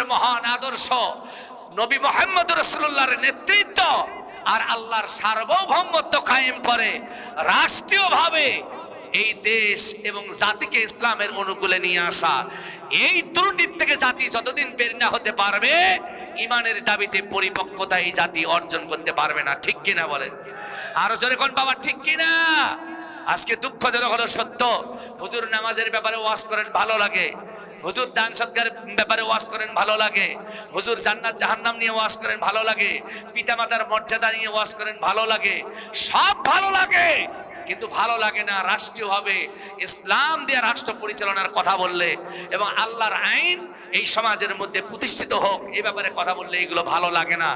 ইসলামের মহান আদর্শ। নবী মোহাম্মদ রসুল্লাহর নেতৃত্ব আর আল্লাহর সার্বভৌমত্ব কায়েম করে রাষ্ট্রীয়ভাবে এই দেশ এবং জাতিকে ইসলামের অনুকূলে নিয়ে আসা। এই ত্রুটির থেকে জাতি যতদিন বের না হতে পারবে, ইমানের দাবিতে পরিপক্কতা এই জাতি অর্জন করতে পারবে না। ঠিক কিনা বলেন? আরও জোরে কোন বাবা, ঠিক কিনা? আজকে দুঃখজনক হলো সত্য। হুজুর নামাজের ব্যাপারে ওয়াজ করেন, ভালো লাগে। হুজুর দান সৎকারের ব্যাপারে ওয়াজ করেন ভালো লাগে। হুজুর জান্নাত জাহান্নাম নিয়ে ওয়াজ করেন ভালো লাগে। পিতামাতার মর্যাদা নিয়ে ওয়াজ করেন ভালো লাগে। সব ভালো লাগে, কিন্তু ভালো লাগে না রাষ্ট্রীয়ভাবে ইসলাম দিয়ে রাষ্ট্র পরিচালনার কথা বললে এবং আল্লাহর আইন এই সমাজের মধ্যে প্রতিষ্ঠিত হোক, এ ব্যাপারে কথা বললে এগুলো ভালো লাগে না।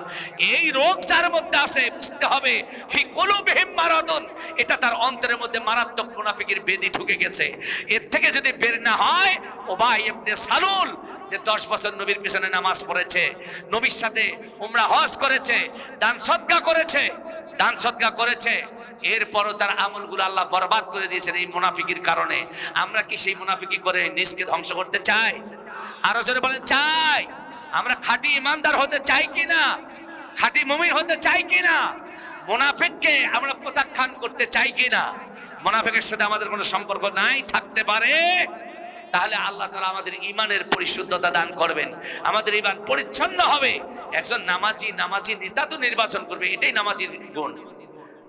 এই রোগ যার মধ্যে আছে, বুঝতে হবে, ফি কলুবিহিম মারাদুন, এটা তার অন্তরের মধ্যে মারাত্মক মুনাফিকের বেদি ঢুকে গেছে। এর থেকে যদি বের না ভাই ইবনে সালুল, যে দশ বছর নবীর পিছনে নামাজ পড়েছে, নবীর সাথে উমরা হজ করেছে, দান সদকা করেছে, দান সদকা করেছে, এরপরও তার আমলগুলো আল্লাহ বরবাদ করে দিয়েছেন এই মুনাফিকির কারণে। আমরা কি সেই মুনাফিকি করে নিজকে ধ্বংস করতে চাই? আরও জোরে বলেন, চাই। আমরা খাঁটি ইমানদার হতে চাই কিনা? খাঁটি মুমিন হতে চাই কিনা? মুনাফিককে আমরা প্রত্যাখ্যান করতে চাই কিনা? মুনাফিকের সাথে আমাদের কোনো সম্পর্ক নাই, থাকতে পারে? তাহলে আল্লাহ তালা আমাদের ইমানের পরিশুদ্ধতা দান করবেন। আমাদের ইমান পরিচ্ছন্ন হবে। একজন নামাজি নামাজি নেতা তো নির্বাচন করবে, এটাই নামাজির গুণ।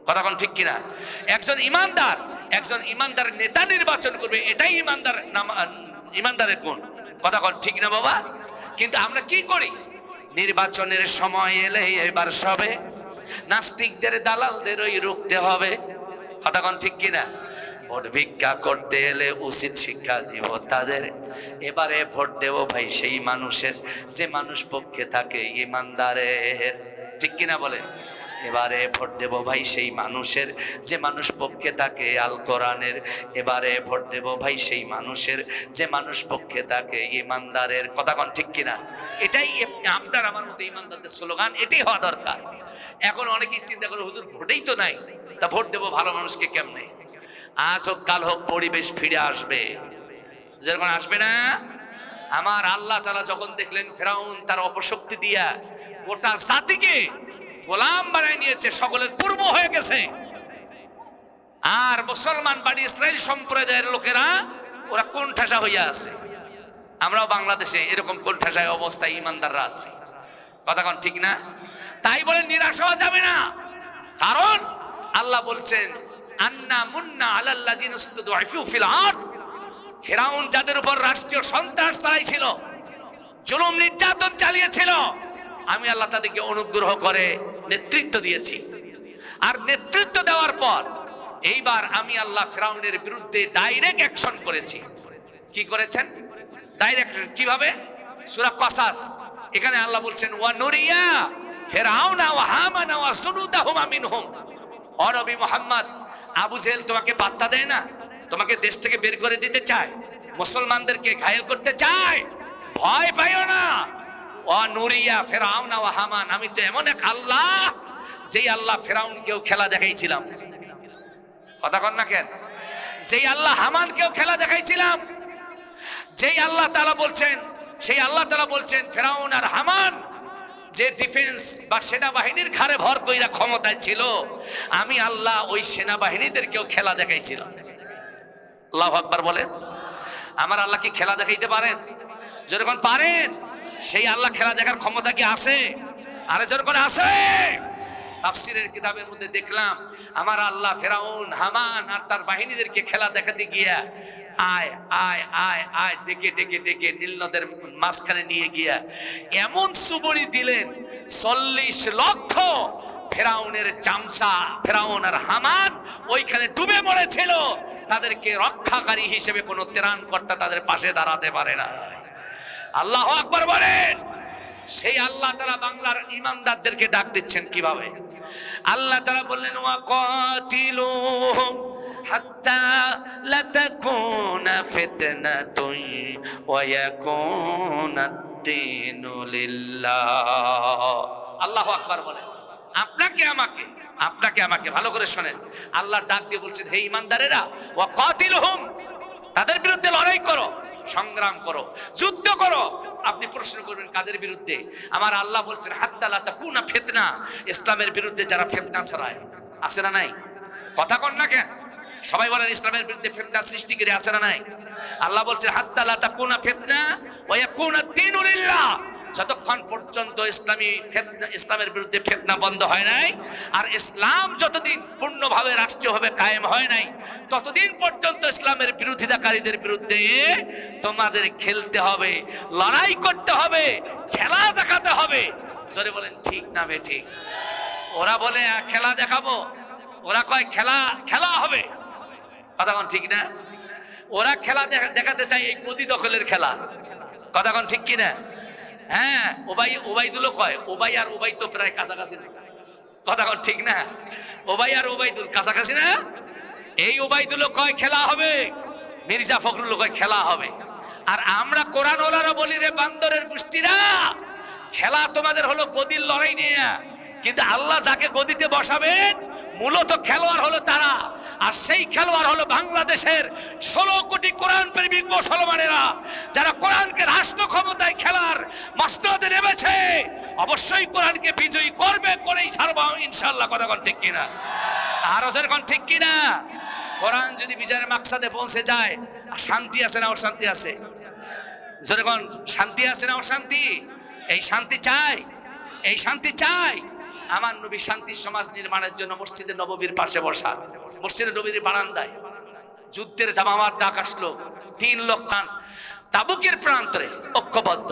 কথা কোন ঠিক কিনা? একজন ইমানদার একজন ইমানদার নেতা নির্বাচন করবে, এটাই ইমানদার ইমানদারের গুণ। কথা কোন ঠিক না বাবা? কিন্তু আমরা কি করি? নির্বাচনের সময় এলে এবার সবে নাস্তিকদের দালালদের ওই রুখতে হবে। কথা কোন ঠিক কিনা? ভোট ভিক্ষা করতে এলে উচিত শিক্ষা দিব তাদের। এবারে ভোট দেব ভাই, সেই মানুষের, যে মানুষ পক্ষে থাকে, ইমানদারের। ঠিক কিনা বলে? এবারে ভোট দেব ভাই, সেই মানুষের, যে মানুষ পক্ষে থাকে, আল কোরআনের। এবারে ভোট দেব ভাই, সেই মানুষের, যে মানুষ পক্ষে থাকে, ইমানদারের। কথা কন ঠিক কিনা? এটাই আপনার আমার মতো ইমানদারদের স্লোগান, এটাই হওয়া দরকার। এখন অনেকেই চিন্তা করে, হুজুর ভোটেই তো নাই। তা ভোট দেবো ভালো মানুষকে কেমনে? আজ হোক, কাল হোক, পরিবেশ ফিরে আসবে। যেরকম আসবে না? আমার আল্লাহ তারা যখন দেখলেন ফেরাউন তার অপশক্তি দিয়া গোটা জাতিকে গোলাম বানায় নিয়েছে, সকলের পূর্ব হয়ে গেছে। আর মুসলমান বাড়ি ইসরায়েল সম্প্রদায়ের লোকেরা, ওরা কোন ঠাসা হইয়া আছে। আমরাও বাংলাদেশে এরকম কোন ঠাসায় অবস্থায় ইমানদাররা আছে। কথা কোন, ঠিক না? তাই বলে নিরাশ হওয়া যাবে না। কারণ আল্লাহ বলছেন আন্না মুন্না আলাল্লাহ ফিল আরদ। ফেরাউন যাদের উপর রাষ্ট্রীয় সন্ত্রাস চালাইছিল, জুলুম নির্যাতন চালিয়েছিল, আমি আল্লাহ তাদেরকে অনুগ্রহ করে নেতৃত্ব দিয়েছি। আর নেতৃত্ব দেওয়ার পর, এইবার আমি আল্লাহ ফেরাউনের বিরুদ্ধে ডাইরেক্ট অ্যাকশন করেছি। কি করেছেন? ডাইরেক্ট কীভাবে? সূরা কসাস। এখানে আল্লাহ বলছেন, ওয়া নুরিয়া ফেরাউনা ওয়া হামানা ওয়া সুনুদাহুমা মিনহুম। নবী মুহাম্মদ আবু জেহেল তোমাকে পাত্তা দেয় না? তোমাকে দেশ থেকে বের করে দিতে চায়। মুসলমানদেরকে ঘায়েল করতে চায়। ভয় পাইও না। ও নুরিয়া, ফেরাউনা ও হামান, আমি তো এমন এক আল্লাহ, যেই আল্লাহ ফেরাউনকেও খেলা দেখাইছিলাম। কথা কন না কেন? যেই আল্লাহ হামানকেও খেলা দেখাইছিলাম। যেই আল্লাহ তালা বলছেন, সেই আল্লাহ তালা বলছেন, ফেরাউন আর হামান যে ডিফেন্স বা সেনাবাহিনীর ঘাড়ে ভর কইরা ক্ষমতায় ছিল, আমি আল্লাহ ওই সেনাবাহিনীদেরকেও খেলা দেখাইছিলাম। আল্লাহ আকবার বলেন। আমার আল্লাহ কি খেলা দেখাইতে পারেন? যেরকম পারেন, সেই আল্লাহ খেলা দেখার ক্ষমতা কি আছে? আরে যেরকম আছে! তাফসিরের কিতাবের মধ্যে দেখলাম, আমার আল্লাহ ফেরাউন, হামান আর তার বাহিনীদেরকে খেলা দেখাতে গিয়া আয় আয় আয় আয়, ডেকে ডেকে ডেকে নীল নদের মাঝখানে নিয়ে গিয়া এমন সুবড়ি দিলেন, চল্লিশ লক্ষ ফেরাউনের চামচা, ফেরাউন আর হামান ওইখানে ডুবে মরেছিল। তাদেরকে রক্ষাকারী হিসেবে কোনো ত্রাণকর্তা তাদের পাশে দাঁড়াতে পারে না আল্লাহ আকবর বলেন। সেই আল্লাহ তারা বাংলার ইমানদারদেরকে ডাক দিচ্ছেন কীভাবে? আল্লাহ তারা বললেন, ওয়া কাতিলু হাত্তা লা তাকুনা ফিতনাতুন ওয়া ইয়াকুনা আদ-দীনু লিল্লাহ। আল্লাহু আকবার বলেন। আপনাকে আমাকে আপনাকে আমাকে, ভালো করে শোনেন। আল্লাহ ডাক দিয়ে বলছেন, হে ইমানদারেরা ওয়া কাতিলুহুম, তাদের বিরুদ্ধে লড়াই করো। সংগ্রাম করো, যুদ্ধ করো। আপনি প্রশ্ন করবেন, কাদের বিরুদ্ধে? আমার আল্লাহ বলছেন হাত্তালা তাকুনা ফেতনা। ইসলামের বিরুদ্ধে যারা ফেতনা ছড়ায়, আছে না নাই? কথা কন না কেন? সবাই বলেন ইসলামের বিরুদ্ধে ফেতনা সৃষ্টি করে আছে না নাই? আল্লাহ বলছে হাত্তালা তাকুনা ফেতনা ওয়া ইয়াকুনা দীনুলিল্লাহ যতক্ষণ পর্যন্ত ইসলামী ফেতনা ইসলামের বিরুদ্ধে ফেতনা বন্ধ হয় নাই আর ইসলাম যতদিন পূর্ণভাবে রাষ্ট্রীয়ভাবে কায়েম হয় নাই ততদিন পর্যন্ত ইসলামের বিরোধিতাকারীদের বিরুদ্ধে তোমাদের খেলতে হবে লড়াই করতে হবে খেলা দেখাতে হবে। জোরে বলেন ঠিক না বে ঠিক? ওরা বলে "আহ, খেলা দেখাবো। ওরা কয় খেলা খেলা হবে। কথা কোন ঠিক না ওরা খেলা দেখা- দেখাতে চায় এই গদি দখলের খেলা। কথা কোন ঠিক কিনা? হ্যাঁ ওবাই ওবাইদুলও কয়, ওবাই আর ওবাই তো প্রায় কাছাকাছি না। কথা কোন ঠিক না? ওবাই আর ওবাইদুল কাছাকাছি না? এই ওবাইদুলও কয়, খেলা হবে। মির্জা ফখরুল কয়, খেলা হবে। আর আমরা কোরআন ওলারা বলি রে বান্দরের গোষ্ঠীরা, খেলা তোমাদের হলো গদির লড়াই নিয়ে। কিন্তু আল্লাহ যাকে গদিতে বসাবেন মূলত খেলোয়াড় হলো তারা। আর সেই খেলোয়াড় হলো বাংলাদেশের ষোলো কোটি কোরআন প্রেমিক মুসলমানেরা, যারা কোরআনকে রাষ্ট্র ক্ষমতায় খেলার মসনদে নেমেছে। অবশ্যই কোরআনকে বিজয়ী করবে, করেই ছাড়বো ইনশাল্লাহ কথা কোন ঠিক কিনা? আরও যেরকম ঠিক কিনা? কোরআন যদি বিজয়ের মাকসাদে পৌঁছে যায় শান্তি আছে না অশান্তি আছে? যেরকম শান্তি আছে না অশান্তি? এই শান্তি চাই, এই শান্তি চাই। আমার নবী শান্তি সমাজ নির্মাণের জন্য মসজিদে নববীর পাশে বসা। মসজিদে নবীর বারান্দায় যুদ্ধের দামামার ডাক আসলো। তিন লক্ষ তাবুকের প্রান্তরে ঐক্যবদ্ধ।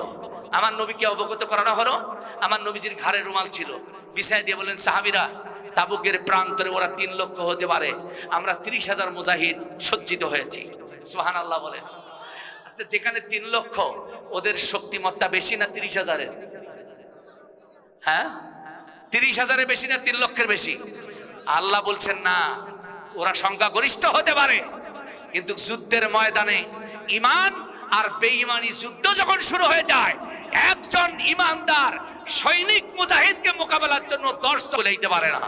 আমার নবীকে অবগত করানো হলো। আমার নবীজির ঘাড়ে রুমাল ছিল। বিছাই দিয়ে বলেন সাহাবিরা, তাবুকের প্রান্তরে ওরা তিন লক্ষ হতে পারে। আমরা তিরিশ হাজার মুজাহিদ সজ্জিত হয়েছি। সোহান আল্লাহ বলেন। আচ্ছা যেখানে তিন লক্ষ, ওদের শক্তিমত্তা বেশি না তিরিশ হাজারের? হ্যাঁ? তিরিশ হাজারের বেশি না তিন লক্ষের বেশি? আল্লাহ বলছেন, না, ওরা সংখ্যা গরিষ্ঠ হতে পারে, কিন্তু যুদ্ধের ময়দানে ইমান আর বেঈমানি যুদ্ধ যখন শুরু হয়ে যায়, একজন ইমানদার সৈনিক মুজাহিদকে মোকাবেলার জন্য দশ চলেইতে পারে না।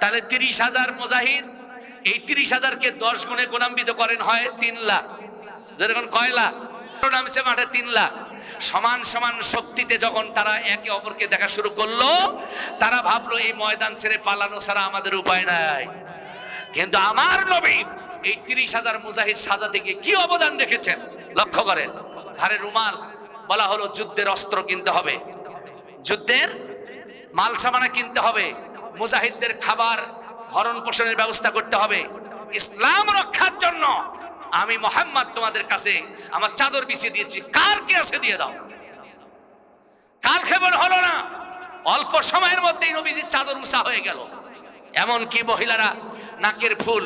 তাহলে তিরিশ হাজার মুজাহিদ, এই তিরিশ হাজারকে দশ গুণে গুণান্বিত করেন হয় তিন লাখ। যেরকম কয় লাখ? নামছে মাঠে তিন লাখ। সমান সমান শক্তিতে যখন তারা একে অপরকে দেখা শুরু করল, তারা ভাবলো, এই ময়দান ছেড়ে পালানো ছাড়া আমাদের উপায় নাই। কিন্তু আমার নবী এই তিরিশ হাজার মুজাহিদ সাজাতে গিয়ে কি অবদান রেখেছেন? লক্ষ্য করেন, ঘরে রুমাল বলা হলো, যুদ্ধের অস্ত্র কিনতে হবে। যুদ্ধের মাল সামানা কিনতে হবে। মুজাহিদদের খাবার ভরণ পোষণের ব্যবস্থা করতে হবে। ইসলাম রক্ষার জন্য আমি মোহাম্মদ তোমাদের কাছে আমার চাদর বিছিয়ে দিয়েছি। কার কে আছে দিয়ে দাও। কাল খেবর হলো না? অল্প সময়ের মধ্যেই নবীজির চাদর উষা হয়ে গেল। এমন কি মহিলারা? নাকের ফুল,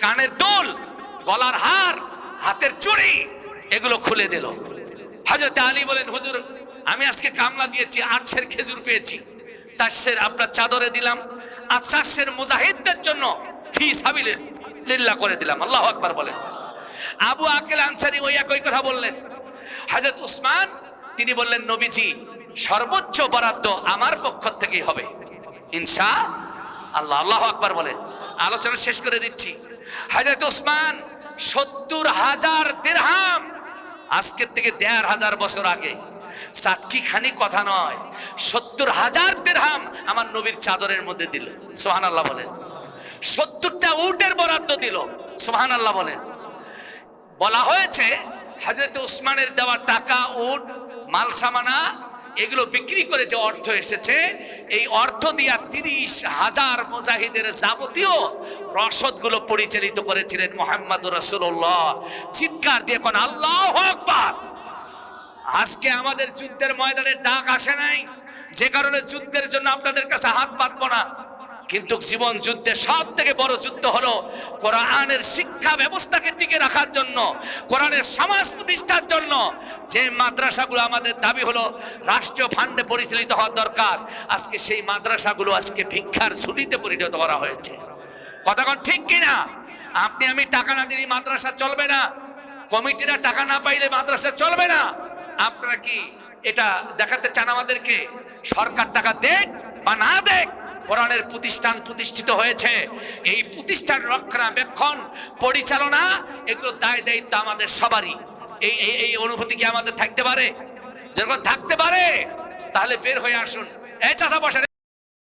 কানের দুল, গলার হার, হাতের চুড়ি, এগুলো খুলে দিল। হজরত আলী বলেন, হুজুর, আমি আজকে কামলা দিয়েছি, আটশের খেজুর পেয়েছি। চারশের আপনার চাদরে দিলাম। আর চারশের মুজাহিদদের জন্য ফি সাবিলে লিল্লা করে দিলাম, আল্লাহ আকবার বলেন। আবু আকেল আনসারি ওই একই কথা বললেন। হজরত উসমান, তিনি বললেন, নবীজি, সর্বোচ্চ বরাদ্দ আমার পক্ষ থেকেই হবে। ইনশা আল্লাহ আল্লাহ আকবার বলেন। আলোচনা শেষ করে দিচ্ছি। হজরত উসমান, সত্তর হাজার দেড়হাম আজকের থেকে দেড় হাজার বছর আগে। সাতকি খানি কথা নয়, সত্তর হাজার দিরহাম আমার নবীর চাদরের মধ্যে দিল। সোহান আল্লাহ বলেন। সত্তরটা উটের বরাদ্দ দিল। সোহান আল্লাহ বলেন। বলা হয়েছে হাজরত উসমানের দেওয়া টাকা, উট মাল সামানা এগুলো বিক্রি করে যে অর্থ এসেছে, এই অর্থ দিয়া তিরিশ হাজার মুজাহিদের যাবতীয় রসদগুলো পরিচালিত করেছিলেন মোহাম্মদ রসুল্লাহ চিৎকার দিয়ে কোন আল্লাহ আকবার। আজকে আমাদের যুদ্ধের ময়দানে ডাক আসে নাই। যে কারণে যুদ্ধের জন্য আপনাদের কাছে হাত পাতবো না। কিন্তু জীবন যুদ্ধে সব থেকে বড় যুদ্ধ হলো কোরআনের শিক্ষা ব্যবস্থাকে টিকে রাখার জন্য, কোরআনের সমাজ প্রতিষ্ঠার জন্য। যে মাদ্রাসাগুলো আমাদের দাবি হলো রাষ্ট্রীয় ফান্ডে পরিচালিত হওয়ার দরকার, আজকে সেই মাদ্রাসাগুলো আজকে ভিক্ষার ঝুলিতে পরিণত করা হয়েছে। কথাক্ষণ ঠিক কিনা? আপনি আমি টাকা না দিলে মাদ্রাসা চলবে না। কমিটিরা টাকা না পাইলে মাদ্রাসা চলবে না। আপনারা কি এটা দেখাতে চান আমাদেরকে? সরকার টাকা দেখ বা না দেখ? কোরআনের প্রতিষ্ঠান প্রতিষ্ঠিত হয়েছে। এই প্রতিষ্ঠান রক্ষণাবেক্ষণ, পরিচালনা, এগুলো দায় দায়িত্ব আমাদের সবারই। এই এই অনুভূতি কি আমাদের থাকতে পারে? যেরকম থাকতে পারে, তাহলে বের হয়ে আসুন। এই চাষা বসে